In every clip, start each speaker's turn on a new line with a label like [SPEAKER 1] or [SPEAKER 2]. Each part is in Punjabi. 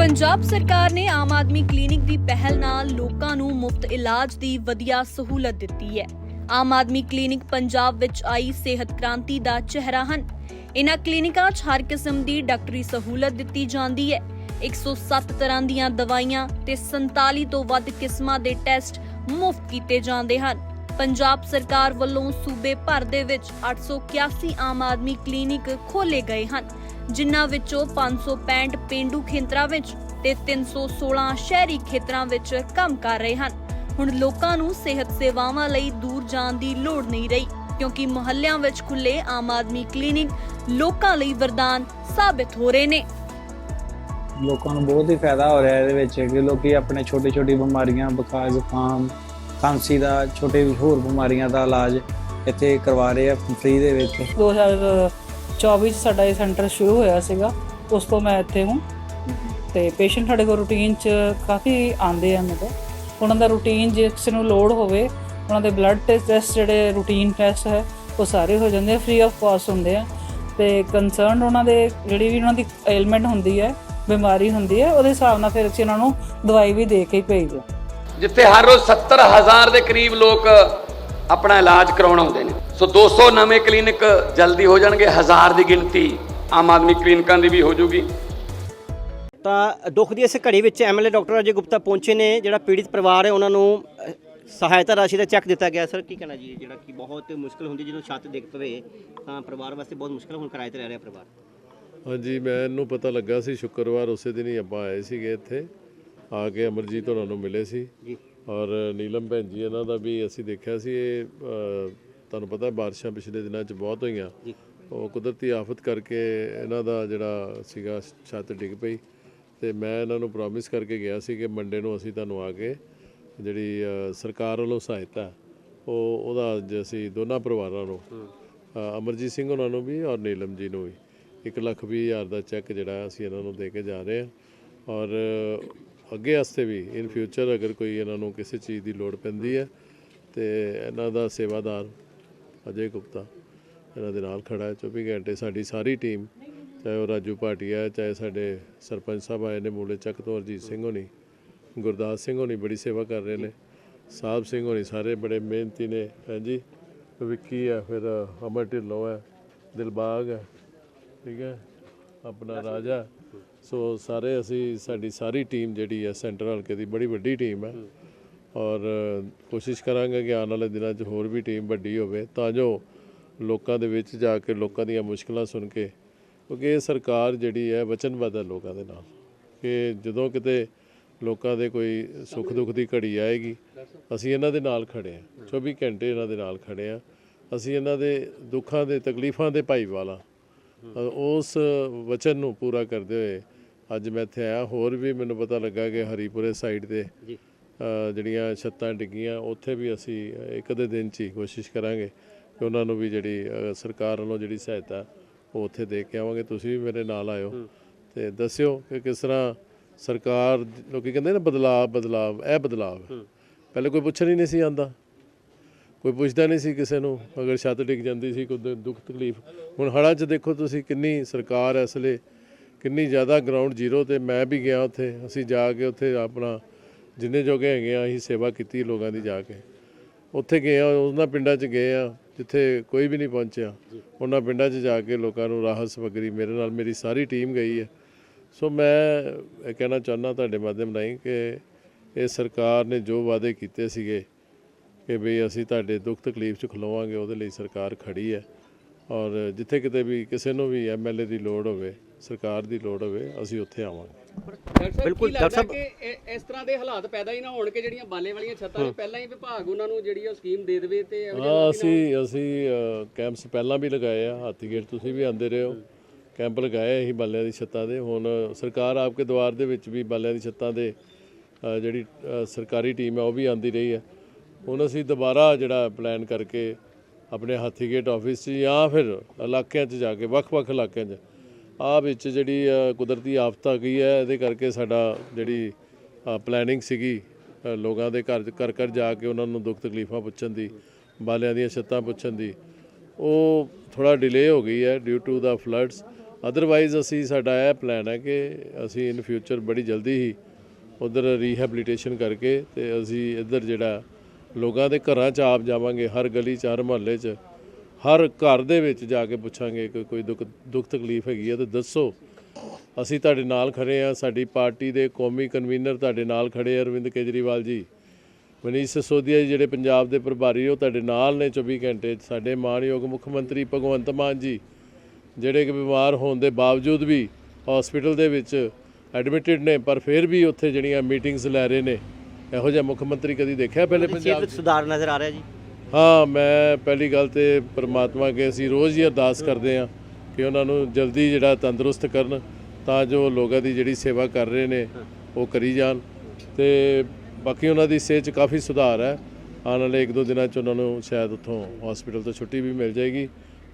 [SPEAKER 1] ਪੰਜਾਬ ਸਰਕਾਰ ਨੇ ਆਮ ਆਦਮੀ ਕਲੀਨਿਕ ਦੀ ਪਹਿਲ ਨਾਲ ਲੋਕਾਂ ਨੂੰ ਮੁਫਤ ਇਲਾਜ ਦੀ ਵਧੀਆ ਸਹੂਲਤ ਦਿੱਤੀ ਹੈ। ਆਮ ਆਦਮੀ ਕਲੀਨਿਕ ਪੰਜਾਬ ਵਿੱਚ ਆਈ ਸਿਹਤ ਕ੍ਰਾਂਤੀ ਦਾ ਚਿਹਰਾ ਹਨ। ਇਨ੍ਹਾਂ ਕਲੀਨਿਕਾਂ 'ਚ ਹਰ ਕਿਸਮ ਦੀ ਡਾਕਟਰੀ ਸਹੂਲਤ ਦਿੱਤੀ ਜਾਂਦੀ ਹੈ। 107 ਤਰ੍ਹਾਂ ਦੀਆਂ ਦਵਾਈਆਂ ਤੇ 47 ਤੋਂ ਵੱਧ ਕਿਸਮਾਂ ਦੇ ਟੈਸਟ ਮੁਫਤ ਕੀਤੇ ਜਾਂਦੇ ਹਨ। ਪੰਜਾਬ ਸਰਕਾਰ ਵੱਲੋਂ ਸੂਬੇ ਭਰ ਦੇ ਵਿੱਚ 881 ਆਮ ਆਦਮੀ ਕਲੀਨਿਕ ਖੋਲੇ ਗਏ ਹਨ। ਜਿਨ੍ਹਾਂ ਵਿੱਚੋਂ 565 ਪਿੰਡੂ ਖੇਤਰਾਂ ਵਿੱਚ ਤੇ 316 ਸ਼ਹਿਰੀ ਖੇਤਰਾਂ ਵਿੱਚ ਕੰਮ ਕਰ ਰਹੇ ਹਨ। ਹੁਣ ਲੋਕਾਂ ਨੂੰ ਸਿਹਤ ਸੇਵਾਵਾਂ ਲਈ ਦੂਰ ਜਾਣ ਦੀ ਲੋੜ ਨਹੀਂ ਰਹੀ ਕਿਉਂਕਿ ਮੁਹੱਲਿਆਂ ਵਿੱਚ ਖੁੱਲੇ ਆਮ ਆਦਮੀ ਕਲੀਨਿਕ ਲੋਕਾਂ ਲਈ ਵਰਦਾਨ ਸਾਬਿਤ ਹੋ ਰਹੇ ਨੇ।
[SPEAKER 2] ਲੋਕਾਂ ਨੂੰ ਬਹੁਤ ਹੀ ਫਾਇਦਾ ਹੋ ਰਿਹਾ ਇਹਦੇ ਵਿੱਚ ਕਿ ਲੋਕੀ ਆਪਣੇ ਛੋਟੀ ਛੋਟੀ ਬਿਮਾਰੀਆਂ ਬੁਖਾਰ ਜ਼ੁਕਾਮ ਖਾਂਸੀ ਦਾ ਛੋਟੇ ਹੋਰ ਬਿਮਾਰੀਆਂ ਦਾ ਇਲਾਜ ਇੱਥੇ ਕਰਵਾ ਰਹੇ ਆ ਫ੍ਰੀ ਦੇ ਵਿੱਚ।
[SPEAKER 3] 2024 ਚ ਸਾਡਾ ਇਹ ਸੈਂਟਰ ਸ਼ੁਰੂ ਹੋਇਆ ਸੀਗਾ, ਉਸ ਤੋਂ ਮੈਂ ਇੱਥੇ ਹੂੰ। ਤੇ ਪੇਸ਼ੈਂਟ ਸਾਡੇ ਕੋਲ ਰੂਟੀਨ ਚ ਕਾਫੀ ਆਉਂਦੇ ਆ ਮਤਲਬ ਉਹਨਾਂ ਦਾ ਰੂਟੀਨ ਜੇ ਕਿਸੇ ਨੂੰ ਲੋਡ ਹੋਵੇ, ਉਹਨਾਂ ਦੇ ਬਲੱਡ ਟੈਸਟ ਜਿਹੜੇ ਰੂਟੀਨ ਟੈਸਟ ਹੈ, ਉਹ ਸਾਰੇ ਹੋ ਜਾਂਦੇ ਆ ਫ੍ਰੀ ਆਫ ਕਾਸਟ ਹੁੰਦੇ ਆ। ਤੇ ਕੰਸਰਨ ਉਹਨਾਂ ਦੇ ਜਿਹੜੀ ਵੀ ਉਹਨਾਂ ਦੀ ਐਲਮੈਂਟ ਹੁੰਦੀ ਹੈ, ਬਿਮਾਰੀ ਹੁੰਦੀ ਹੈ, ਉਹਦੇ ਹਿਸਾਬ ਨਾਲ ਫਿਰ ਅਸੀਂ ਉਹਨਾਂ ਨੂੰ ਦਵਾਈ ਵੀ ਦੇ ਕੇ ਹੀ ਭੇਜਦੇ ਹਾਂ
[SPEAKER 4] ਜਿੱਥੇ ਹਰ ਰੋਜ਼ 70000 ਦੇ ਕਰੀਬ ਲੋਕ ਆਪਣਾ ਇਲਾਜ ਕਰਾਉਣ ਆਉਂਦੇ ਨੇ। ਸੋ 200 ਨਵੇਂ ਕਲੀਨਿਕ ਜਲਦੀ ਹੋ ਜਾਣਗੇ ਹਜ਼ਾਰ ਦੀ ਗਿਣਤੀ ਆਮ ਆਦਮੀ ਕਲੀਨਿਕਾਂ ਦੀ ਵੀ ਹੋ ਜੂਗੀ।
[SPEAKER 5] ਤਾਂ ਦੁੱਖ ਦੀ ਇਸ ਘੜੀ ਵਿੱਚ ਐਮਐਲਏ ਡਾਕਟਰ ਅਜੇ ਗੁਪਤਾ ਪਹੁੰਚੇ ਨੇ ਜਿਹੜਾ ਪੀੜਿਤ ਪਰਿਵਾਰ ਹੈ ਉਹਨਾਂ ਨੂੰ ਸਹਾਇਤਾ ਰਾਸ਼ੀ ਦਾ ਚੈੱਕ ਦਿੱਤਾ ਗਿਆ। ਸਰ ਕੀ ਕਹਿਣਾ ਜੀ ਜਿਹੜਾ ਕਿ ਬਹੁਤ ਮੁਸ਼ਕਲ ਹੁੰਦੀ ਜਦੋਂ ਛੱਤ ਡਿੱਗ ਪਵੇ ਤਾਂ ਪਰਿਵਾਰ ਵਾਸਤੇ ਬਹੁਤ ਮੁਸ਼ਕਲ ਹੁਣ ਕਿਰਾਏ ਤੇ ਰਹਿ ਰਿਹਾ ਪਰਿਵਾਰ।
[SPEAKER 6] ਹਾਂਜੀ ਮੈਨੂੰ ਪਤਾ ਲੱਗਾ ਸੀ ਸ਼ੁੱਕਰਵਾਰ ਉਸੇ ਦਿਨ ਹੀ ਆਪਾਂ ਆਏ ਸੀਗੇ ਇੱਥੇ। ਆ ਕੇ ਅਮਰਜੀਤ ਹੋਰਾਂ ਨੂੰ ਮਿਲੇ ਸੀ।
[SPEAKER 5] ਜੀ।
[SPEAKER 6] ਔਰ ਨੀਲਮ ਭੈਣ ਜੀ ਇਹਨਾਂ ਦਾ ਵੀ ਅਸੀਂ ਦੇਖਿਆ ਸੀ ਇਹ ਤੁਹਾਨੂੰ ਪਤਾ ਬਾਰਿਸ਼ਾਂ ਪਿਛਲੇ ਦਿਨਾਂ 'ਚ ਬਹੁਤ ਹੋਈਆਂ।
[SPEAKER 5] ਜੀ।
[SPEAKER 6] ਉਹ ਕੁਦਰਤੀ ਆਫਤ ਕਰਕੇ ਇਹਨਾਂ ਦਾ ਜਿਹੜਾ ਸੀਗਾ ਛੱਤ ਡਿੱਗ ਪਈ ਤੇ ਮੈਂ ਇਹਨਾਂ ਨੂੰ ਪ੍ਰੋਮਿਸ ਕਰਕੇ ਗਿਆ ਸੀ ਕਿ ਮੰਡੇ ਨੂੰ ਅਸੀਂ ਤੁਹਾਨੂੰ ਆ ਕੇ ਜਿਹੜੀ ਸਰਕਾਰ ਵੱਲੋਂ ਸਹਾਇਤਾ ਉਹ ਉਹਦਾ ਅੱਜ ਅਸੀਂ ਦੋਨਾਂ ਪਰਿਵਾਰਾਂ ਨੂੰ ਅਮਰਜੀਤ ਸਿੰਘ ਉਹਨਾਂ ਨੂੰ ਵੀ ਔਰ ਨੀਲਮ ਜੀ ਨੂੰ ਵੀ ਇੱਕ ਲੱਖ ਵੀਹ ਹਜ਼ਾਰ ਦਾ ਚੈੱਕ ਜਿਹੜਾ ਅਸੀਂ ਇਹਨਾਂ ਨੂੰ ਦੇ ਕੇ ਜਾ ਰਹੇ ਹਾਂ। ਔਰ ਅੱਗੇ ਵਾਸਤੇ ਵੀ ਇਨ ਫਿਊਚਰ ਅਗਰ ਕੋਈ ਇਹਨਾਂ ਨੂੰ ਕਿਸੇ ਚੀਜ਼ ਦੀ ਲੋੜ ਪੈਂਦੀ ਹੈ ਤੇ ਇਹਨਾਂ ਦਾ ਸੇਵਾਦਾਰ ਅਜੇ ਗੁਪਤਾ ਇਹਨਾਂ ਦੇ ਨਾਲ ਖੜਾ ਹੈ। 24 ਘੰਟੇ ਸਾਡੀ ਸਾਰੀ ਟੀਮ, ਚਾਹੇ ਉਹ ਰਾਜੂ ਭਾਟੀਆ ਚਾਹੇ ਸਾਡੇ ਸਰਪੰਚ ਸਾਹਿਬ ਆਏ ਨੇ ਮੂਲੇ ਚੱਕ ਤੋਂ ਅਰਜੀਤ ਸਿੰਘ ਹੋਣੀ, ਗੁਰਦਾਸ ਸਿੰਘ ਹੋਣੀ ਬੜੀ ਸੇਵਾ ਕਰ ਰਹੇ ਨੇ। ਸਾਹਿਬ ਸਿੰਘ ਹੋਣੀ ਸਾਰੇ ਬੜੇ ਮਿਹਨਤੀ ਨੇ ਹਾਂਜੀ ਵਿੱਕੀ ਹੈ, ਫਿਰ ਅਮਰ ਢਿੱਲੋਂ ਹੈ, ਦਿਲਬਾਗ ਹੈ, ਠੀਕ ਹੈ? ਆਪਣਾ ਰਾਜਾ। ਸੋ ਸਾਰੇ ਅਸੀਂ, ਸਾਡੀ ਸਾਰੀ ਟੀਮ ਜਿਹੜੀ ਹੈ, ਸੈਂਟਰ ਹਲਕੇ ਦੀ ਬੜੀ ਵੱਡੀ ਟੀਮ ਹੈ। ਔਰ ਕੋਸ਼ਿਸ਼ ਕਰਾਂਗੇ ਕਿ ਆਉਣ ਵਾਲੇ ਦਿਨਾਂ 'ਚ ਹੋਰ ਵੀ ਟੀਮ ਵੱਡੀ ਹੋਵੇ ਤਾਂ ਜੋ ਲੋਕਾਂ ਦੇ ਵਿੱਚ ਜਾ ਕੇ ਲੋਕਾਂ ਦੀਆਂ ਮੁਸ਼ਕਲਾਂ ਸੁਣ ਕੇ ਕਿਉਂਕਿ ਇਹ ਸਰਕਾਰ ਜਿਹੜੀ ਹੈ ਵਚਨਬੱਧ ਹੈ ਲੋਕਾਂ ਦੇ ਨਾਲ ਕਿ ਜਦੋਂ ਕਿਤੇ ਲੋਕਾਂ ਦੇ ਕੋਈ ਸੁੱਖ ਦੁੱਖ ਦੀ ਘੜੀ ਆਏਗੀ ਅਸੀਂ ਇਹਨਾਂ ਦੇ ਨਾਲ ਖੜੇ ਹਾਂ 24 ਘੰਟੇ ਇਹਨਾਂ ਦੇ ਨਾਲ ਖੜੇ ਹਾਂ ਅਸੀਂ ਇਹਨਾਂ ਦੇ ਦੁੱਖਾਂ ਦੇ ਤਕਲੀਫਾਂ ਦੇ ਭਾਈਵਾਲਾ ਅ, ਉਸ ਵਚਨ ਨੂੰ ਪੂਰਾ ਕਰਦੇ ਹੋਏ ਅੱਜ ਮੈਂ ਇੱਥੇ ਆਇਆ ਹੋਰ ਵੀ ਮੈਨੂੰ ਪਤਾ ਲੱਗਾ ਕਿ ਹਰੀਪੁਰੇ ਸਾਈਡ ਤੇ
[SPEAKER 5] ਜੀ।
[SPEAKER 6] ਜਿਹੜੀਆਂ ਛੱਤਾਂ ਡਿੱਗੀਆਂ ਉੱਥੇ ਵੀ ਅਸੀਂ ਇੱਕ ਅੱਧੇ ਦਿਨ 'ਚ ਹੀ ਕੋਸ਼ਿਸ਼ ਕਰਾਂਗੇ ਕਿ ਉਹਨਾਂ ਨੂੰ ਵੀ ਜਿਹੜੀ ਸਰਕਾਰ ਵੱਲੋਂ ਜਿਹੜੀ ਸਹਾਇਤਾ ਉਹ ਉੱਥੇ ਦੇ ਕੇ ਆਵਾਂਗੇ। ਤੁਸੀਂ ਵੀ ਮੇਰੇ ਨਾਲ ਆਇਓ ਤੇ ਦੱਸਿਓ ਕਿ ਕਿਸ ਤਰ੍ਹਾਂ ਸਰਕਾਰ ਲੋਕੀ ਕਹਿੰਦੇ ਨੇ ਬਦਲਾਅ ਬਦਲਾਅ ਇਹ ਬਦਲਾਅ। ਪਹਿਲੇ ਕੋਈ ਪੁੱਛਣ ਹੀ ਨਹੀਂ ਸੀ ਆਂਦਾ ਕੋਈ ਪੁੱਛਦਾ ਨਹੀਂ ਸੀ ਕਿਸੇ ਨੂੰ ਅਗਰ ਛੱਤ ਡਿੱਗ ਜਾਂਦੀ ਸੀ ਕੋਈ ਦੁ- ਦੁੱਖ ਤਕਲੀਫ। ਹੁਣ ਹੜ੍ਹਾਂ 'ਚ ਦੇਖੋ ਤੁਸੀਂ ਕਿੰਨੀ ਸਰਕਾਰ ਇਸ ਵੇਲੇ ਕਿੰਨੀ ਜ਼ਿਆਦਾ ਗਰਾਊਂਡ ਜ਼ੀਰੋ ਤੇ ਮੈਂ ਵੀ ਗਿਆ ਉੱਥੇ ਅਸੀਂ ਜਾ ਕੇ ਉੱਥੇ ਆਪਣਾ ਜਿੰਨੇ ਜੋਗੇ ਹੈਗੇ ਆ, ਅਸੀਂ ਸੇਵਾ ਕੀਤੀ ਲੋਕਾਂ ਦੀ ਜਾ ਕੇ। ਉੱਥੇ ਗਏ ਆ, ਉਹਨਾਂ ਪਿੰਡਾਂ 'ਚ ਗਏ ਆ, ਜਿੱਥੇ ਕੋਈ ਵੀ ਨਹੀਂ ਪਹੁੰਚਿਆ। ਉਹਨਾਂ ਪਿੰਡਾਂ 'ਚ ਜਾ ਕੇ ਲੋਕਾਂ ਨੂੰ ਰਾਹਤ ਸਮੱਗਰੀ ਮੇਰੇ ਨਾਲ ਮੇਰੀ ਸਾਰੀ ਟੀਮ ਗਈ ਹੈ ਸੋ ਮੈਂ ਇਹ ਕਹਿਣਾ ਚਾਹੁੰਦਾ ਤੁਹਾਡੇ ਮਾਧਿਅਮ ਰਾਹੀਂ ਕਿ ਇਹ ਸਰਕਾਰ ਨੇ ਜੋ ਵਾਅਦੇ ਕੀਤੇ ਸੀਗੇ ਕਿ ਵੀ ਅਸੀਂ ਤੁਹਾਡੇ ਦੁੱਖ ਤਕਲੀਫ 'ਚ ਖਲੋਵਾਂਗੇ, ਉਹਦੇ ਲਈ ਸਰਕਾਰ ਖੜੀ ਹੈ। ਔਰ ਜਿੱਥੇ ਕਿਤੇ ਵੀ ਕਿਸੇ ਨੂੰ ਵੀ ਐਮਐਲਏ ਦੀ ਲੋੜ ਹੋਵੇ, ਸਰਕਾਰ ਦੀ ਲੋੜ ਹੋਵੇ, ਅਸੀਂ ਉੱਥੇ ਆਵਾਂਗੇ।
[SPEAKER 5] ਬਿਲਕੁਲ, ਡਾਕਟਰ ਸਾਹਿਬ-
[SPEAKER 7] ਇਸ ਤਰ੍ਹਾਂ ਦੇ ਹਾਲਾਤ ਪੈਦਾ ਹੀ ਨਾ ਹੋਣ ਕਿ ਜਿਹੜੀਆਂ ਬਾਲੇ ਵਾਲੀਆਂ ਛੱਤਾਂ ਨੇ ਪਹਿਲਾਂ ਹੀ ਵਿਭਾਗ ਉਹਨਾਂ ਨੂੰ ਜਿਹੜੀ ਉਹ ਸਕੀਮ ਦੇ ਦੇਵੇ ਤੇ
[SPEAKER 6] ਹਾਂ ਅਸੀਂ ਅਸੀਂ ਕੈਂਪਸ ਪਹਿਲਾਂ ਵੀ ਲਗਾਏ ਆ ਹਾਥੀਗੇਟ ਤੁਸੀਂ ਵੀ ਆਂਦੇ ਰਹੇ ਹੋ। ਕੈਂਪ ਲਗਾਏ ਅਸੀਂ ਬਾਲਿਆਂ ਦੀ ਛੱਤਾਂ ਦੇ। ਹੁਣ ਸਰਕਾਰ ਆਪਕੇ ਦੁਆਰ ਦੇ ਵਿੱਚ ਵੀ ਬਾਲਿਆਂ ਦੀ ਛੱਤਾਂ ਦੇ ਜਿਹੜੀ ਸਰਕਾਰੀ ਟੀਮ ਹੈ ਉਹ ਵੀ ਆਂਦੀ ਰਹੀ ਹੈ ਹੁਣ ਅਸੀਂ ਦੁਬਾਰਾ ਜਿਹੜਾ ਪਲਾਨ ਕਰਕੇ ਆਪਣੇ ਹਾਥੀਗੇਟ ਆਫਿਸ 'ਚ ਜਾਂ ਫਿਰ ਇਲਾਕਿਆਂ 'ਚ ਜਾ ਕੇ ਵੱਖ-ਵੱਖ ਇਲਾਕਿਆਂ 'ਚ ਆ ਵਿੱਚ ਜਿਹੜੀ ਕੁਦਰਤੀ ਆਫਤ ਆ ਗਈ ਹੈ, ਇਹਦੇ ਕਰਕੇ ਸਾਡਾ ਜਿਹੜੀ ਪਲੈਨਿੰਗ ਸੀਗੀ ਲੋਕਾਂ ਦੇ ਘਰ ਘਰ ਘਰ ਜਾ ਕੇ ਉਹਨਾਂ ਨੂੰ ਦੁੱਖ ਤਕਲੀਫਾਂ ਪੁੱਛਣ ਦੀ, ਬਾਲਿਆਂ ਦੀਆਂ ਛੱਤਾਂ ਪੁੱਛਣ ਦੀ, ਉਹ ਥੋੜਾ ਡਿਲੇ ਹੋ ਗਈ ਹੈ due to the floods otherwise ਅਸੀਂ, ਸਾਡਾ ਇਹ ਪਲਾਨ ਹੈ ਕਿ ਅਸੀਂ ਇਨ ਫਿਊਚਰ ਬੜੀ ਜਲਦੀ ਹੀ ਉਧਰ ਰੀਹੈਬਿਲਿਟੇਸ਼ਨ ਕਰਕੇ ਤੇ ਅਸੀਂ ਇੱਧਰ ਜਿਹੜਾ ਲੋਕਾਂ ਦੇ ਘਰਾਂ 'ਚ ਆਪ ਜਾਵਾਂਗੇ, ਹਰ ਗਲੀ 'ਚ, ਹਰ ਮੁਹੱਲੇ 'ਚ ਹਰ ਘਰ ਦੇ ਵਿੱਚ ਜਾ ਕੇ ਪੁੱਛਾਂਗੇ ਕਿ ਕੋਈ ਦੁੱਖ ਦੁੱਖ ਤਕਲੀਫ ਹੈਗੀ ਹੈ ਤਾਂ ਦੱਸੋ। ਅਸੀਂ ਤੁਹਾਡੇ ਨਾਲ ਖੜੇ ਆ ਸਾਡੀ ਪਾਰਟੀ ਦੇ ਕੌਮੀ ਕਨਵੀਨਰ ਤੁਹਾਡੇ ਨਾਲ ਖੜੇ ਆ ਅਰਵਿੰਦ ਕੇਜਰੀਵਾਲ ਜੀ। ਮਨੀਸ਼ ਸਿਸੋਦੀਆ ਜੀ ਜਿਹੜੇ ਪੰਜਾਬ ਦੇ ਪ੍ਰਭਾਰੀ ਉਹ ਤੁਹਾਡੇ ਨਾਲ ਨੇ 24 ਘੰਟੇ। ਸਾਡੇ ਮਾਣਯੋਗ ਮੁੱਖ ਮੰਤਰੀ ਭਗਵੰਤ ਮਾਨ ਜੀ ਜਿਹੜੇ ਕਿ ਬਿਮਾਰ ਹੋਣ ਦੇ ਬਾਵਜੂਦ ਵੀ ਹਸਪੀਟਲ ਦੇ ਵਿੱਚ ਐਡਮਿਟਡ ਨੇ ਪਰ ਫਿਰ ਵੀ ਉੱਥੇ ਜਿਹੜੀਆਂ ਮੀਟਿੰਗਸ ਲੈ ਰਹੇ ਨੇ ਇਹੋ ਜਿਹਾ ਮੁੱਖ ਮੰਤਰੀ ਕਦੀ ਦੇਖਿਆ ਪਹਿਲੇ ਪੰਜਾਬ
[SPEAKER 5] ਵਿੱਚ ਸੁਧਾਰ ਨਜ਼ਰ ਆ ਰਿਹਾ ਜੀ।
[SPEAKER 6] ਹਾਂ ਮੈਂ ਪਹਿਲੀ ਗੱਲ ਤੇ ਪ੍ਰਮਾਤਮਾ ਅੱਗੇ ਅਸੀਂ ਰੋਜ਼ ਹੀ ਅਰਦਾਸ ਕਰਦੇ ਹਾਂ ਕਿ ਉਹਨਾਂ ਨੂੰ ਜਲਦੀ ਜਿਹੜਾ ਤੰਦਰੁਸਤ ਕਰਨ ਤਾਂ ਜੋ ਲੋਕਾਂ ਦੀ ਜਿਹੜੀ ਸੇਵਾ ਕਰ ਰਹੇ ਨੇ ਉਹ ਕਰੀ ਜਾਣ। ਤੇ ਬਾਕੀ ਉਹਨਾਂ ਦੀ ਸਿਹਤ 'ਚ ਕਾਫੀ ਸੁਧਾਰ ਹੈ। ਆਉਣ ਵਾਲੇ ਇੱਕ ਦੋ ਦਿਨਾਂ 'ਚ ਉਹਨਾਂ ਨੂੰ ਸ਼ਾਇਦ ਉੱਥੋਂ ਹਸਪੀਟਲ ਤੋਂ ਛੁੱਟੀ ਵੀ ਮਿਲ ਜਾਏਗੀ।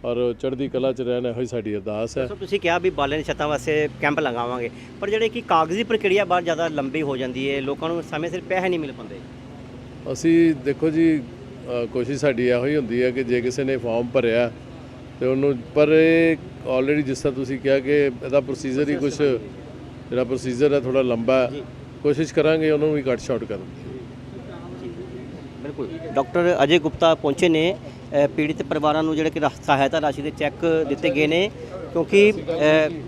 [SPEAKER 6] ਔਰ ਚੜ੍ਹਦੀ ਕਲਾ 'ਚ ਰਹਿਣ ਇਹੋ ਹੀ ਸਾਡੀ ਅਰਦਾਸ ਹੈ।
[SPEAKER 5] ਸੋ ਤੁਸੀਂ ਕਿਹਾ ਵੀ ਬਾਲੇ ਦੀ ਛੱਤਾਂ ਵਾਸਤੇ ਕੈਂਪ ਲਗਾਵਾਂਗੇ ਪਰ ਜਿਹੜੇ ਕਿ ਕਾਗਜ਼ੀ ਪ੍ਰਕਿਰਿਆ ਬਾਅਦ ਜ਼ਿਆਦਾ ਲੰਬੀ ਹੋ ਜਾਂਦੀ ਹੈ ਲੋਕਾਂ ਨੂੰ ਸਮੇਂ ਸਿਰ ਪੈਸੇ ਨਹੀਂ ਮਿਲ ਪਾਉਂਦੇ।
[SPEAKER 6] ਅਸੀਂ ਦੇਖੋ ਜੀ ਕੋਸ਼ਿਸ਼ ਸਾਡੀ ਇਹੋ ਹੀ ਹੁੰਦੀ ਹੈ ਕਿ ਜੇ ਕਿਸੇ ਨੇ ਫਾਰਮ ਭਰਿਆ ਤੇ ਉਹਨੂੰ ਪਰ ਇਹ ਆਲਰੇਡੀ ਜਿਸ ਤਰ੍ਹਾਂ ਤੁਸੀਂ ਕਿਹਾ ਕਿ ਇਹਦਾ ਪ੍ਰੋਸੀਜਰ ਹੀ ਕੁਝ ਜਿਹੜਾ ਪ੍ਰੋਸੀਜਰ ਹੈ ਥੋੜਾ ਲੰਬਾ ਹੈ। ਕੋਸ਼ਿਸ਼ ਕਰਾਂਗੇ ਉਹਨੂੰ ਵੀ ਕੱਟ ਸ਼ਾਰਟ ਕਰਨ
[SPEAKER 5] ਬਿਲਕੁਲ। ਡਾਕਟਰ ਅਜੇ ਗੁਪਤਾ ਪਹੁੰਚੇ ਨੇ। ਪੀੜਿਤ ਪਰਿਵਾਰਾਂ ਨੂੰ ਜਿਹੜੇ ਕਿ ਸਹਾਇਤਾ ਰਾਸ਼ੀ ਦੇ ਚੈੱਕ ਦਿੱਤੇ ਗਏ ਨੇ। ਕਿਉਂਕਿ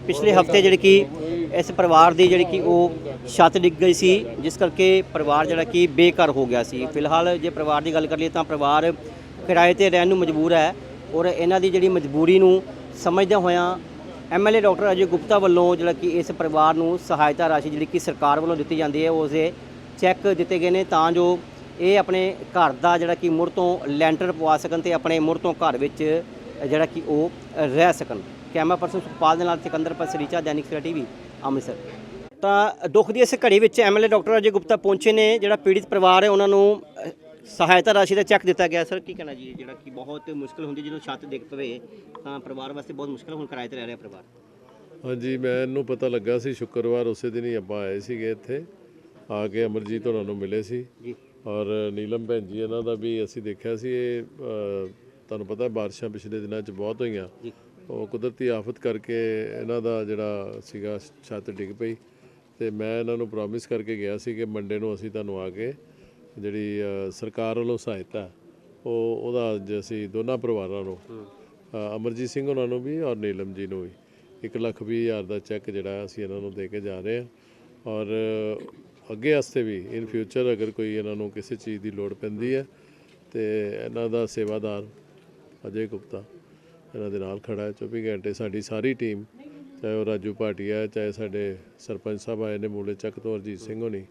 [SPEAKER 5] ਪਿਛਲੇ ਹਫ਼ਤੇ ਜਿਹੜੇ ਕਿ ਇਸ ਪਰਿਵਾਰ ਦੀ ਜਿਹੜੀ ਕਿ ਉਹ ਛੱਤ ਡਿੱਗ ਗਈ ਸੀ, ਜਿਸ ਕਰਕੇ ਪਰਿਵਾਰ ਜਿਹੜਾ ਕਿ ਬੇਘਰ ਹੋ ਗਿਆ ਸੀ। ਫਿਲਹਾਲ ਜੇ ਪਰਿਵਾਰ ਦੀ ਗੱਲ ਕਰ ਲਈਏ ਤਾਂ ਪਰਿਵਾਰ ਕਿਰਾਏ ਤੇ ਰਹਿਣ ਨੂੰ ਮਜਬੂਰ ਹੈ ਔਰ ਇਹਨਾਂ ਦੀ ਜਿਹੜੀ ਮਜਬੂਰੀ ਨੂੰ ਸਮਝਦਿਆਂ ਹੋਇਆਂ ਐਮਐਲਏ ਡਾਕਟਰ ਅਜੇ ਗੁਪਤਾ ਵੱਲੋਂ ਜਿਹੜਾ ਕਿ ਇਸ ਪਰਿਵਾਰ ਨੂੰ ਸਹਾਇਤਾ ਰਾਸ਼ੀ ਜਿਹੜੀ ਕਿ ਸਰਕਾਰ ਵੱਲੋਂ ਦਿੱਤੀ ਜਾਂਦੀ ਹੈ ਉਸ ਦੇ ਚੈੱਕ ਦਿੱਤੇ ਗਏ ਨੇ ਤਾਂ ਜੋ ਇਹ ਆਪਣੇ ਘਰ ਦਾ ਜਿਹੜਾ ਕਿ ਮੁੜ ਤੋਂ ਲੈਂਟਰ ਪਵਾ ਸਕਣ ਤੇ ਆਪਣੇ ਮੁੜ ਤੋਂ ਘਰ ਵਿੱਚ ਜਿਹੜਾ ਕਿ ਉਹ ਰਹਿ ਸਕਣ। ਕੈਮਰਾ ਪਰਸਨ ਸੁਖਪਾਲ ਦੇ ਨਾਲ ਸਿਕੰਦਰ, ਪਰ ਸਰੀਚਾ ਦੈਨਿਕ ਸਵੇਰਾ ਟੀਵੀ। ਅੰਮ੍ਰਿਤਸਰ। ਤਾਂ ਦੁੱਖ ਦੀ ਇਸ ਘੜੀ ਵਿੱਚ ਐਮਐਲਏ ਡਾਕਟਰ ਅਜੇ ਗੁਪਤਾ ਪਹੁੰਚੇ ਨੇ ਜਿਹੜਾ ਪੀੜਿਤ ਪਰਿਵਾਰ ਹੈ ਉਹਨਾਂ ਨੂੰ ਸਹਾਇਤਾ ਰਾਸ਼ੀ ਦਾ ਚੈੱਕ ਦਿੱਤਾ ਗਿਆ। ਸਰ ਕੀ ਕਹਿਣਾ ਜੀ ਜਿਹੜਾ ਕਿ ਬਹੁਤ ਮੁਸ਼ਕਲ ਹੁੰਦੀ ਜਦੋਂ ਛੱਤ ਡਿੱਗ ਪਵੇ ਤਾਂ ਪਰਿਵਾਰ ਵਾਸਤੇ ਬਹੁਤ ਮੁਸ਼ਕਲ ਹੁਣ ਕਿਰਾਏ ਤੇ ਰਹਿ ਰਿਹਾ ਪਰਿਵਾਰ।
[SPEAKER 6] ਹਾਂਜੀ ਮੈਨੂੰ ਪਤਾ ਲੱਗਾ ਸੀ ਸ਼ੁੱਕਰਵਾਰ ਉਸੇ ਦਿਨ ਹੀ ਆਪਾਂ ਆਏ ਸੀਗੇ ਇੱਥੇ। ਆ ਕੇ ਅਮਰਜੀਤ ਹੋਰਾਂ ਨੂੰ ਮਿਲੇ ਸੀ।
[SPEAKER 5] ਜੀ।
[SPEAKER 6] ਔਰ ਨੀਲਮ ਭੈਣ ਜੀ ਇਹਨਾਂ ਦਾ ਵੀ ਅਸੀਂ ਦੇਖਿਆ ਸੀ ਇਹ ਤੁਹਾਨੂੰ ਪਤਾ ਬਾਰਿਸ਼ਾਂ ਪਿਛਲੇ ਦਿਨਾਂ 'ਚ ਬਹੁਤ ਹੋਈਆਂ।
[SPEAKER 5] ਜੀ।
[SPEAKER 6] ਉਹ ਕੁਦਰਤੀ ਆਫਤ ਕਰਕੇ ਇਹਨਾਂ ਦਾ ਜਿਹੜਾ ਸੀਗਾ ਛੱਤ ਡਿੱਗ ਪਈ ਤੇ ਮੈਂ ਇਹਨਾਂ ਨੂੰ ਪ੍ਰੋਮਿਸ ਕਰਕੇ ਗਿਆ ਸੀ ਕਿ ਮੰਡੇ ਨੂੰ ਅਸੀਂ ਤੁਹਾਨੂੰ ਆ ਕੇ ਜਿਹੜੀ ਸਰਕਾਰ ਵੱਲੋਂ ਸਹਾਇਤਾ ਉਹ ਉਹਦਾ ਅੱਜ ਅਸੀਂ ਦੋਨਾਂ ਪਰਿਵਾਰਾਂ ਨੂੰ ਅਮਰਜੀਤ ਸਿੰਘ ਉਹਨਾਂ ਨੂੰ ਵੀ ਔਰ ਨੀਲਮ ਜੀ ਨੂੰ ਵੀ ਇੱਕ ਲੱਖ ਵੀਹ ਹਜ਼ਾਰ ਦਾ ਚੈੱਕ ਜਿਹੜਾ ਅਸੀਂ ਇਹਨਾਂ ਨੂੰ ਦੇ ਕੇ ਜਾ ਰਹੇ ਹਾਂ। ਔਰ ਅੱਗੇ ਵਾਸਤੇ ਵੀ ਇਨ ਫਿਊਚਰ ਅਗਰ ਕੋਈ ਇਹਨਾਂ ਨੂੰ ਕਿਸੇ ਚੀਜ਼ ਦੀ ਲੋੜ ਪੈਂਦੀ ਹੈ ਤੇ ਇਹਨਾਂ ਦਾ ਸੇਵਾਦਾਰ ਅਜੇ ਗੁਪਤਾ। ਇਹਨਾਂ ਦੇ ਨਾਲ ਖੜਾ ਹੈ। 24 ਘੰਟੇ ਸਾਡੀ ਸਾਰੀ ਟੀਮ ਚਾਹੇ ਉਹ ਰਾਜੂ ਭਾਟੀਆ ਹੈ, ਚਾਹੇ ਸਾਡੇ ਸਰਪੰਚ ਸਾਹਿਬ ਆਏ ਨੇ ਮੂਲੇ ਚੱਕ ਤੋਂ ਅਰਜੀਤ ਸਿੰਘ ਹੋਣੀ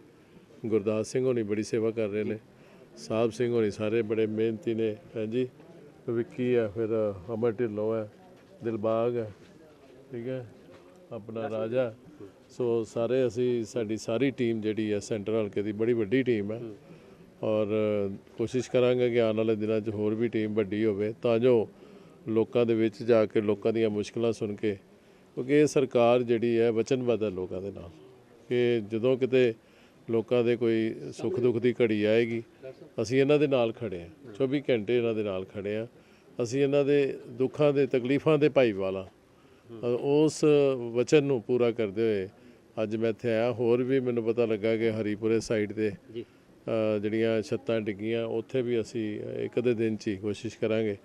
[SPEAKER 6] ਗੁਰਦਾਸ ਸਿੰਘ ਹੋਣੀ ਬੜੀ ਸੇਵਾ ਕਰ ਰਹੇ ਨੇ। ਸਾਹਿਬ ਸਿੰਘ ਹੋਣੀ ਸਾਰੇ ਬੜੇ ਮਿਹਨਤੀ ਨੇ। ਹਾਂਜੀ ਵਿੱਕੀ ਹੈ ਫਿਰ ਅਮਰ ਢਿੱਲੋਂ ਹੈ ਦਿਲਬਾਗ ਹੈ ਠੀਕ ਹੈ? ਆਪਣਾ ਰਾਜਾ। ਸੋ ਸਾਰੇ ਅਸੀਂ ਸਾਡੀ ਸਾਰੀ ਟੀਮ ਜਿਹੜੀ ਹੈ ਸੈਂਟਰ ਹਲਕੇ ਦੀ ਬੜੀ ਵੱਡੀ ਟੀਮ ਹੈ। ਔਰ ਕੋਸ਼ਿਸ਼ ਕਰਾਂਗੇ ਕਿ ਆਉਣ ਵਾਲੇ ਦਿਨਾਂ 'ਚ ਹੋਰ ਵੀ ਟੀਮ ਵੱਡੀ ਹੋਵੇ। ਤਾਂ ਜੋ ਲੋਕਾਂ ਦੇ ਵਿੱਚ ਜਾ ਕੇ ਲੋਕਾਂ ਦੀਆਂ ਮੁਸ਼ਕਲਾਂ ਸੁਣ ਕੇ ਕਿਉਂਕਿ ਇਹ ਸਰਕਾਰ ਜਿਹੜੀ ਹੈ ਵਚਨਬੱਧ ਹੈ ਲੋਕਾਂ ਦੇ ਨਾਲ ਕਿ ਜਦੋਂ ਕਿਤੇ ਲੋਕਾਂ ਦੇ ਕੋਈ ਸੁੱਖ ਦੁੱਖ ਦੀ ਘੜੀ ਆਏਗੀ ਅਸੀਂ ਇਹਨਾਂ ਦੇ ਨਾਲ ਖੜੇ ਹਾਂ 24 ਘੰਟੇ ਇਹਨਾਂ ਦੇ ਨਾਲ ਖੜੇ ਹਾਂ ਅਸੀਂ ਇਹਨਾਂ ਦੇ ਦੁੱਖਾਂ ਦੇ ਤਕਲੀਫਾਂ ਦੇ ਭਾਈਵਾਲਾ ਅ, ਉਸ ਵਚਨ ਨੂੰ ਪੂਰਾ ਕਰਦੇ ਹੋਏ ਅੱਜ ਮੈਂ ਇੱਥੇ ਆਇਆ ਹੋਰ ਵੀ ਮੈਨੂੰ ਪਤਾ ਲੱਗਾ ਕਿ ਹਰੀਪੁਰੇ ਸਾਈਡ ਤੇ ਜਿਹੜੀਆਂ ਛੱਤਾਂ ਡਿੱਗੀਆਂ ਉੱਥੇ ਵੀ ਅਸੀਂ ਇੱਕ ਅੱਧੇ ਦਿਨ 'ਚ ਹੀ ਕੋਸ਼ਿਸ਼ ਕਰਾਂਗੇ।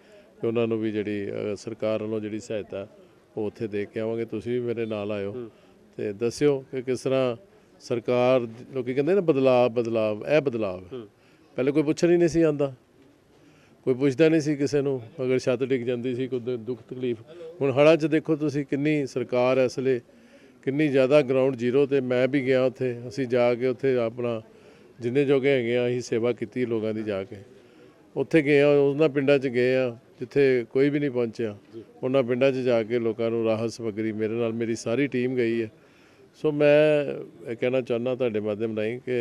[SPEAKER 6] ਕਿ ਉਹਨਾਂ ਨੂੰ ਵੀ ਜਿਹੜੀ ਸਰਕਾਰ ਵੱਲੋਂ ਜਿਹੜੀ ਸਹਾਇਤਾ ਉਹ ਉੱਥੇ ਦੇ ਕੇ ਆਵਾਂਗੇ। ਤੁਸੀਂ ਵੀ ਮੇਰੇ ਨਾਲ ਆਇਓ ਤੇ ਦੱਸਿਓ ਕਿ ਕਿਸ ਤਰ੍ਹਾਂ ਸਰਕਾਰ ਲੋਕੀ ਕਹਿੰਦੇ ਨਾ ਬਦਲਾਅ ਬਦਲਾਅ ਇਹ ਬਦਲਾਅ। ਪਹਿਲੇ ਕੋਈ ਪੁੱਛਣ ਹੀ ਨਹੀਂ ਸੀ ਆਂਦਾ ਕੋਈ ਪੁੱਛਦਾ ਨਹੀਂ ਸੀ ਕਿਸੇ ਨੂੰ ਅਗਰ ਛੱਤ ਡਿੱਗ ਜਾਂਦੀ ਸੀ ਕੋਈ ਦੁੱਖ ਤਕਲੀਫ। ਹੁਣ ਹੜ੍ਹਾਂ 'ਚ ਦੇਖੋ ਤੁਸੀਂ ਕਿੰਨੀ ਸਰਕਾਰ ਇਸ ਵੇਲੇ ਕਿੰਨੀ ਜ਼ਿਆਦਾ ਗਰਾਊਂਡ ਜ਼ੀਰੋ ਤੇ ਮੈਂ ਵੀ ਗਿਆ ਉੱਥੇ। ਅਸੀਂ ਜਾ ਕੇ ਉੱਥੇ ਆਪਣਾ ਜਿੰਨੇ ਜੋਗੇ ਹੈਗੇ ਆ ਅਸੀਂ ਸੇਵਾ ਕੀਤੀ ਲੋਕਾਂ ਦੀ ਜਾ ਕੇ। ਉੱਥੇ ਗਏ ਆ ਉਹਨਾਂ ਪਿੰਡਾਂ 'ਚ ਗਏ ਆ। ਜਿੱਥੇ ਕੋਈ ਵੀ ਨਹੀਂ ਪਹੁੰਚਿਆ ਉਹਨਾਂ ਪਿੰਡਾਂ 'ਚ ਜਾ ਕੇ ਲੋਕਾਂ ਨੂੰ ਰਾਹਤ ਸਮੱਗਰੀ ਮੇਰੇ ਨਾਲ ਮੇਰੀ ਸਾਰੀ ਟੀਮ ਗਈ ਹੈ। ਸੋ ਮੈਂ ਇਹ ਕਹਿਣਾ ਚਾਹੁੰਦਾ ਤੁਹਾਡੇ ਮਾਧਿਅਮ ਰਾਹੀਂ ਕਿ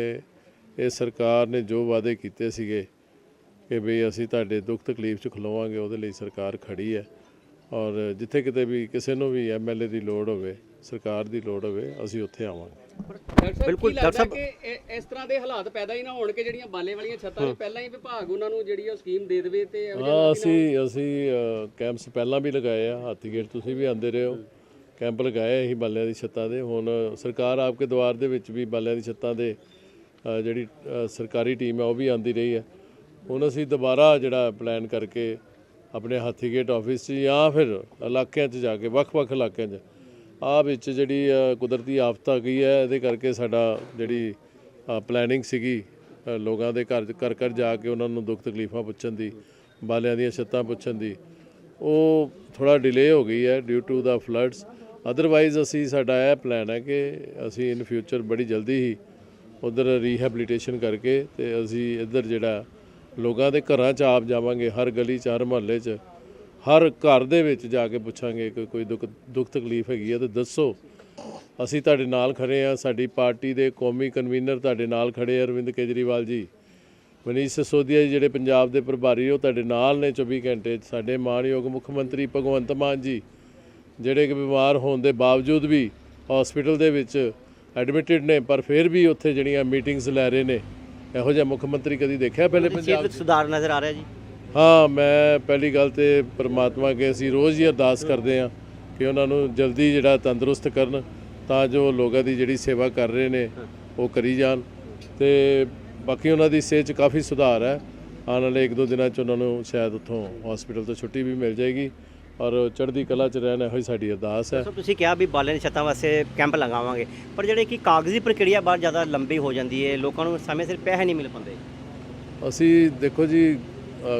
[SPEAKER 6] ਇਹ ਸਰਕਾਰ ਨੇ ਜੋ ਵਾਅਦੇ ਕੀਤੇ ਸੀਗੇ ਕਿ ਵੀ ਅਸੀਂ ਤੁਹਾਡੇ ਦੁੱਖ ਤਕਲੀਫ 'ਚ ਖਲੋਵਾਂਗੇ ਉਹਦੇ ਲਈ ਸਰਕਾਰ ਖੜੀ ਹੈ। ਔਰ ਜਿੱਥੇ ਕਿਤੇ ਵੀ ਕਿਸੇ ਨੂੰ ਵੀ ਐਮਐਲਏ ਦੀ ਲੋੜ ਹੋਵੇ ਸਰਕਾਰ ਦੀ ਲੋੜ ਹੋਵੇ ਅਸੀਂ ਉੱਥੇ ਆਵਾਂਗੇ।
[SPEAKER 7] ਸਾਹਿਬ
[SPEAKER 5] ਬਿਲਕੁਲ, ਡਾਕਟਰ
[SPEAKER 7] ਕਿ ਇਹ- ਇਸ ਤਰ੍ਹਾਂ ਦੇ ਹਾਲਾਤ ਪੈਦਾ ਹੀ ਨਾ ਹੋਣ ਕਿ ਜਿਹੜੀਆਂ ਬਾਲੇ ਵਾਲੀਆਂ ਛੱਤਾਂ ਨੇ ਪਹਿਲਾਂ ਹੀ ਵਿਭਾਗ ਉਹਨਾਂ ਨੂੰ ਜਿਹੜੀ ਉਹ ਸਕੀਮ ਦੇ ਦੇਵੇ ਤੇ
[SPEAKER 6] ਹਾਂ ਅਸੀਂ ਅਸੀਂ ਕੈਂਪਸ ਪਹਿਲਾਂ ਵੀ ਲਗਾਏ ਆ ਹਾਥੀਗੇਟ ਤੁਸੀਂ ਵੀ ਆਂਦੇ ਰਹੇ ਹੋ। ਕੈਂਪ ਲਗਾਏ ਅਸੀਂ ਬਾਲਿਆਂ ਦੀ ਛੱਤਾਂ ਦੇ। ਹੁਣ ਸਰਕਾਰ ਆਪਕੇ ਦੁਆਰ ਦੇ ਵਿੱਚ ਵੀ ਬਾਲਿਆਂ ਦੀ ਛੱਤਾਂ ਦੇ ਜਿਹੜੀ ਸਰਕਾਰੀ ਟੀਮ ਹੈ ਉਹ ਵੀ ਆਂਦੀ ਰਹੀ ਹੈ। ਹੁਣ ਅਸੀਂ ਦੁਬਾਰਾ ਜਿਹੜਾ ਪਲਾਨ ਕਰਕੇ ਆਪਣੇ ਹਾਥੀਗੇਟ ਆਫਿਸ 'ਚ ਜਾਂ ਫਿਰ ਇਲਾਕਿਆਂ 'ਚ ਜਾ ਕੇ ਵੱਖ-ਵੱਖ ਇਲਾਕਿਆਂ 'ਚ ਆ ਵਿੱਚ ਜਿਹੜੀ ਕੁਦਰਤੀ ਆਫਤ ਆ ਗਈ ਹੈ, ਇਹਦੇ ਕਰਕੇ ਸਾਡਾ ਜਿਹੜੀ ਪਲੈਨਿੰਗ ਸੀਗੀ ਲੋਕਾਂ ਦੇ ਘਰ ਘਰ ਘਰ ਜਾ ਕੇ ਉਹਨਾਂ ਨੂੰ ਦੁੱਖ ਤਕਲੀਫਾਂ ਪੁੱਛਣ ਦੀ, ਬਾਲਿਆਂ ਦੀਆਂ ਛੱਤਾਂ ਪੁੱਛਣ ਦੀ, ਉਹ ਥੋੜਾ ਡਿਲੇ ਹੋ ਗਈ ਹੈ due to the floods otherwise ਅਸੀਂ, ਸਾਡਾ ਇਹ ਪਲਾਨ ਹੈ ਕਿ ਅਸੀਂ ਇਨ ਫਿਊਚਰ ਬੜੀ ਜਲਦੀ ਹੀ ਉਧਰ ਰੀਹੈਬਿਲਿਟੇਸ਼ਨ ਕਰਕੇ ਤੇ ਅਸੀਂ ਇੱਧਰ ਜਿਹੜਾ ਲੋਕਾਂ ਦੇ ਘਰਾਂ 'ਚ ਆਪ ਜਾਵਾਂਗੇ, ਹਰ ਗਲੀ 'ਚ, ਹਰ ਮੁਹੱਲੇ 'ਚ ਹਰ ਘਰ ਦੇ ਵਿੱਚ ਜਾ ਕੇ ਪੁੱਛਾਂਗੇ ਕਿ ਕੋਈ ਦੁੱਖ ਦੁੱਖ ਤਕਲੀਫ ਹੈਗੀ ਹੈ ਤੇ ਦੱਸੋ। ਅਸੀਂ ਤੁਹਾਡੇ ਨਾਲ ਖੜੇ ਆ ਸਾਡੀ ਪਾਰਟੀ ਦੇ ਕੌਮੀ ਕਨਵੀਨਰ ਤੁਹਾਡੇ ਨਾਲ ਖੜੇ ਅਰਵਿੰਦ ਕੇਜਰੀਵਾਲ ਜੀ। ਮਨੀਸ਼ ਸਿਸੋਦੀਆ ਜੀ ਜਿਹੜੇ ਪੰਜਾਬ ਦੇ ਪ੍ਰਭਾਰੀ ਉਹ ਤੁਹਾਡੇ ਨਾਲ ਨੇ 24 ਘੰਟੇ। ਸਾਡੇ ਮਾਣਯੋਗ ਮੁੱਖ ਮੰਤਰੀ ਭਗਵੰਤ ਮਾਨ ਜੀ ਜਿਹੜੇ ਕਿ ਬਿਮਾਰ ਹੋਣ ਦੇ ਬਾਵਜੂਦ ਵੀ ਹਸਪੀਟਲ ਦੇ ਵਿੱਚ ਐਡਮਿਟਡ ਨੇ ਪਰ ਫਿਰ ਵੀ ਉੱਥੇ ਜਿਹੜੀਆਂ ਮੀਟਿੰਗਸ ਲੈ ਰਹੇ ਨੇ ਇਹੋ ਜਿਹਾ ਮੁੱਖ ਮੰਤਰੀ ਕਦੀ ਦੇਖਿਆ ਪਹਿਲੇ ਪੰਜਾਬ
[SPEAKER 5] ਵਿੱਚ ਸੁਧਾਰ ਨਜ਼ਰ ਆ ਰਿਹਾ ਜੀ।
[SPEAKER 6] ਹਾਂ ਮੈਂ ਪਹਿਲੀ ਗੱਲ ਤੇ ਪ੍ਰਮਾਤਮਾ ਅੱਗੇ ਅਸੀਂ ਰੋਜ਼ ਹੀ ਅਰਦਾਸ ਕਰਦੇ ਹਾਂ ਕਿ ਉਹਨਾਂ ਨੂੰ ਜਲਦੀ ਜਿਹੜਾ ਤੰਦਰੁਸਤ ਕਰਨ ਤਾਂ ਜੋ ਲੋਕਾਂ ਦੀ ਜਿਹੜੀ ਸੇਵਾ ਕਰ ਰਹੇ ਨੇ ਉਹ ਕਰੀ ਜਾਣ। ਤੇ ਬਾਕੀ ਉਹਨਾਂ ਦੀ ਸਿਹਤ 'ਚ ਕਾਫੀ ਸੁਧਾਰ ਹੈ। ਆਉਣ ਵਾਲੇ ਇੱਕ ਦੋ ਦਿਨਾਂ 'ਚ ਉਹਨਾਂ ਨੂੰ ਸ਼ਾਇਦ ਉੱਥੋਂ ਹਸਪੀਟਲ ਤੋਂ ਛੁੱਟੀ ਵੀ ਮਿਲ ਜਾਏਗੀ ਔਰ ਚੜ੍ਹਦੀ ਕਲਾ 'ਚ ਰਹਿਣ ਇਹੋ ਹੀ ਸਾਡੀ ਅਰਦਾਸ ਹੈ।
[SPEAKER 5] ਸੋ ਤੁਸੀਂ ਕਿਹਾ ਵੀ ਬਾਲਿਆਂ ਦੀ ਛੱਤਾਂ ਵਾਸਤੇ ਕੈਂਪ ਲਗਾਵਾਂਗੇ ਪਰ ਜਿਹੜੇ ਕਿ ਕਾਗਜ਼ੀ ਪ੍ਰਕਿਰਿਆ ਬਾਅਦ ਜ਼ਿਆਦਾ ਲੰਬੀ ਹੋ ਜਾਂਦੀ ਹੈ ਲੋਕਾਂ ਨੂੰ ਸਮੇਂ ਸਿਰ ਪੈਸੇ ਨਹੀਂ ਮਿਲ ਪਾਉਂਦੇ।
[SPEAKER 6] ਅਸੀਂ ਦੇਖੋ ਜੀ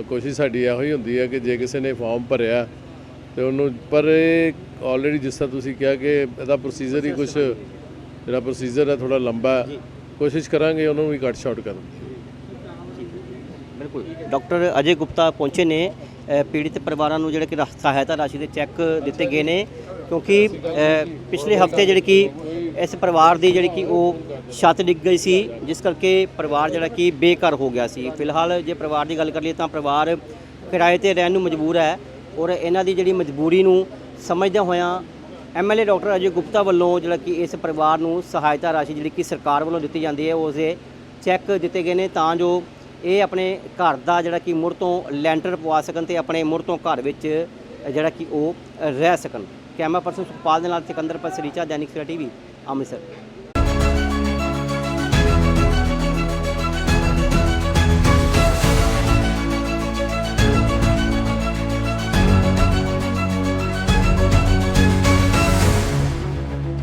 [SPEAKER 6] ਕੋਸ਼ਿਸ਼ ਸਾਡੀ ਇਹੋ ਹੀ ਹੁੰਦੀ ਹੈ ਕਿ ਜੇ ਕਿਸੇ ਨੇ ਫਾਰਮ ਭਰਿਆ ਤੇ ਉਹਨੂੰ ਪਰ ਇਹ ਆਲਰੇਡੀ ਜਿਸ ਤਰ੍ਹਾਂ ਤੁਸੀਂ ਕਿਹਾ ਕਿ ਇਹਦਾ ਪ੍ਰੋਸੀਜਰ ਹੀ ਕੁਝ ਜਿਹੜਾ ਪ੍ਰੋਸੀਜਰ ਹੈ ਥੋੜਾ ਲੰਬਾ ਹੈ। ਕੋਸ਼ਿਸ਼ ਕਰਾਂਗੇ ਉਹਨੂੰ ਵੀ ਕੱਟ ਸ਼ਾਰਟ ਕਰਨ ਦੀ।
[SPEAKER 5] ਬਿਲਕੁਲ। ਡਾਕਟਰ ਅਜੇ ਗੁਪਤਾ ਪਹੁੰਚੇ ਨੇ ਪੀੜਿਤ ਪਰਿਵਾਰਾਂ ਨੂੰ ਜਿਹੜੇ ਕਿ ਸਹਾਇਤਾ ਰਾਸ਼ੀ ਦੇ ਚੈੱਕ ਦਿੱਤੇ ਗਏ ਨੇ ਕਿਉਂਕਿ ਪਿਛਲੇ ਹਫ਼ਤੇ ਜਿਹੜੀ ਕਿ ਇਸ ਪਰਿਵਾਰ ਦੀ ਜਿਹੜੀ ਕਿ ਉਹ ਛੱਤ ਡਿੱਗ ਗਈ ਸੀ, ਜਿਸ ਕਰਕੇ ਪਰਿਵਾਰ ਜਿਹੜਾ ਕਿ ਬੇਘਰ ਹੋ ਗਿਆ ਸੀ। ਫਿਲਹਾਲ ਜੇ ਪਰਿਵਾਰ ਦੀ ਗੱਲ ਕਰ ਲਈਏ ਤਾਂ ਪਰਿਵਾਰ ਕਿਰਾਏ ਤੇ ਰਹਿਣ ਨੂੰ ਮਜਬੂਰ ਹੈ ਔਰ ਇਹਨਾਂ ਦੀ ਜਿਹੜੀ ਮਜਬੂਰੀ ਨੂੰ ਸਮਝਦਿਆਂ ਹੋਇਆਂ ਐਮਐਲਏ ਡਾਕਟਰ ਅਜੇ ਗੁਪਤਾ ਵੱਲੋਂ ਜਿਹੜਾ ਕਿ ਇਸ ਪਰਿਵਾਰ ਨੂੰ ਸਹਾਇਤਾ ਰਾਸ਼ੀ ਜਿਹੜੀ ਕਿ ਸਰਕਾਰ ਵੱਲੋਂ ਦਿੱਤੀ ਜਾਂਦੀ ਹੈ ਉਸ ਦੇ ਚੈੱਕ ਦਿੱਤੇ ਗਏ ਨੇ ਤਾਂ ਜੋ ਇਹ ਆਪਣੇ ਘਰ ਦਾ ਜਿਹੜਾ ਕਿ ਮੁੜ ਤੋਂ ਲੈਂਟਰ ਪਵਾ ਸਕਣ ਤੇ ਆਪਣੇ ਮੁੜ ਤੋਂ ਘਰ ਵਿੱਚ ਜਿਹੜਾ ਕਿ ਉਹ ਰਹਿ ਸਕਣ। ਕੈਮਰਾ ਪਰਸਨ ਸੁਖਪਾਲ ਦੇ ਨਾਲ ਸਿਕੰਦਰ, ਪਰ ਸਰੀਚਾ ਦੈਨਿਕ ਸਵੇਰਾ ਟੀਵੀ। ਅੰਮ੍ਰਿਤਸਰ